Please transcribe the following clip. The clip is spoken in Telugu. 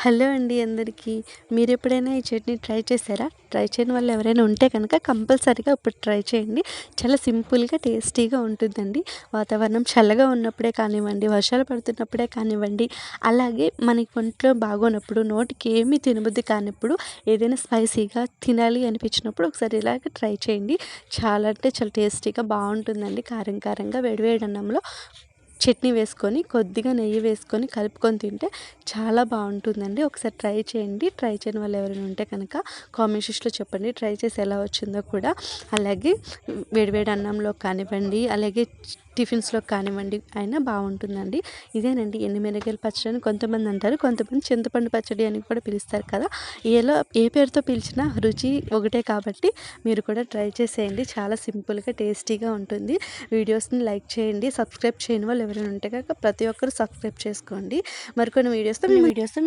హలో అండి అందరికీ. మీరు ఎప్పుడైనా ఈ చట్నీ ట్రై చేశారా? ట్రై చేయని వాళ్ళు ఎవరైనా ఉంటే కనుక కంపల్సరీగా ఇప్పుడు ట్రై చేయండి. చాలా సింపుల్గా టేస్టీగా ఉంటుందండి. వాతావరణం చల్లగా ఉన్నప్పుడే కానివ్వండి వర్షాలు పడుతున్నప్పుడే కానివ్వండి అలాగే మనకి ఒంట్లో బాగోనప్పుడు నోటికి ఏమీ తినబుద్ధి కానప్పుడు ఏదైనా స్పైసీగా తినాలి అనిపించినప్పుడు ఒకసారి ఇలాగ ట్రై చేయండి. చాలా అంటే చాలా టేస్టీగా బాగుంటుందండి. కారం కారంగా వేడివేడి అన్నంలో చట్నీ వేసుకొని కొద్దిగా నెయ్యి వేసుకొని కలుపుకొని తింటే చాలా బాగుంటుందండి. ఒకసారి ట్రై చేయండి. ట్రై చేయని వాళ్ళు ఎవరైనా ఉంటే కనుక కామెంట్ సెక్షన్లో చెప్పండి. ట్రై చేసి ఎలా వచ్చిందో కూడా. అలాగే వేడివేడి అన్నంలో కానివ్వండి అలాగే టిఫిన్స్లో కానివ్వండి అయినా బాగుంటుందండి ఇదేనండి ఎండుమిరగాయల పచ్చడి అని కొంతమంది అంటారు. కొంతమంది చింతపండు పచ్చడి అని కూడా పిలుస్తారు కదా. ఎలా ఏ పేరుతో పిలిచినా రుచి ఒకటే కాబట్టి మీరు కూడా ట్రై చేసేయండి. చాలా సింపుల్గా టేస్టీగా ఉంటుంది. వీడియోస్ని లైక్ చేయండి. సబ్స్క్రైబ్ చేయని వాళ్ళు ఎవరైనా ఉంటే కనుక ప్రతి ఒక్కరు సబ్స్క్రైబ్ చేసుకోండి. మరికొన్ని వీడియోస్తో మీ వీడియోస్తో